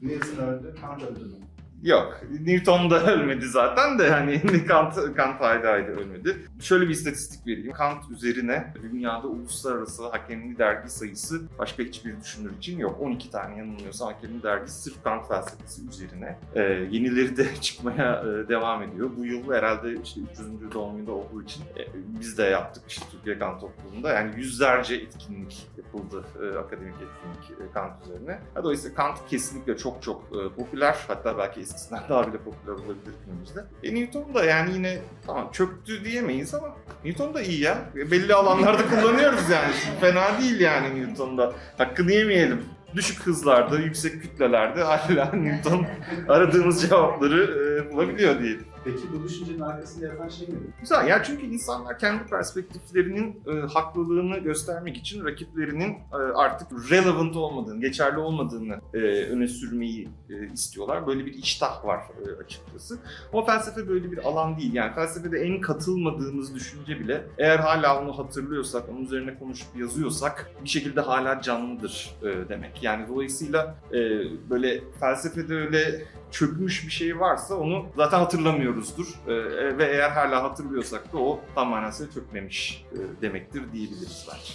Newton öldü, Kant öldü mü? Yok. Newton da ölmedi zaten de hani Kant, Kant ayrı ölmedi. Şöyle bir istatistik vereyim. Kant üzerine dünyada uluslararası hakemli dergi sayısı başka hiçbir düşünür için yok. 12 tane yanılmıyorsa hakemli dergi sırf Kant felsefesi üzerine. Ee, yenileri de çıkmaya e, devam ediyor. Bu yıl herhalde işte 300. doğum olduğu için e, biz de yaptık işte Türkiye Kant Topluluğu'nda. Yani yüzlerce etkinlik yapıldı, e, akademik etkinlik e, Kant üzerine. Dolayısıyla Kant kesinlikle çok çok popüler. Hatta belki eskisinden daha bile popüler olabilir günümüzde. E, Newton da yani yine tamam çöktü diyemeyiz ama Newton da iyi ya. Belli alanlarda kullanıyoruz yani. Şimdi fena değil yani Newton'da. Hakkını yemeyelim. Düşük hızlarda, yüksek kütlelerde hala Newton aradığımız cevapları bulabiliyor diyelim. Peki bu düşüncenin arkasında yatan şey nedir? Güzel ya çünkü insanlar kendi perspektiflerinin e, haklılığını göstermek için rakiplerinin e, artık relevant olmadığını, geçerli olmadığını e, öne sürmeyi e, istiyorlar. Böyle bir iştah var e, açıkçası. Ama felsefe böyle bir alan değil. Yani felsefede en katılmadığımız düşünce bile eğer hala onu hatırlıyorsak, onun üzerine konuşup yazıyorsak bir şekilde hala canlıdır e, demek. Yani dolayısıyla e, böyle felsefede öyle çökmüş bir şey varsa onu zaten hatırlamıyoruzdur. Ee, ve eğer hala hatırlıyorsak da o tam manasıyla çökmemiş e, demektir diyebiliriz bence.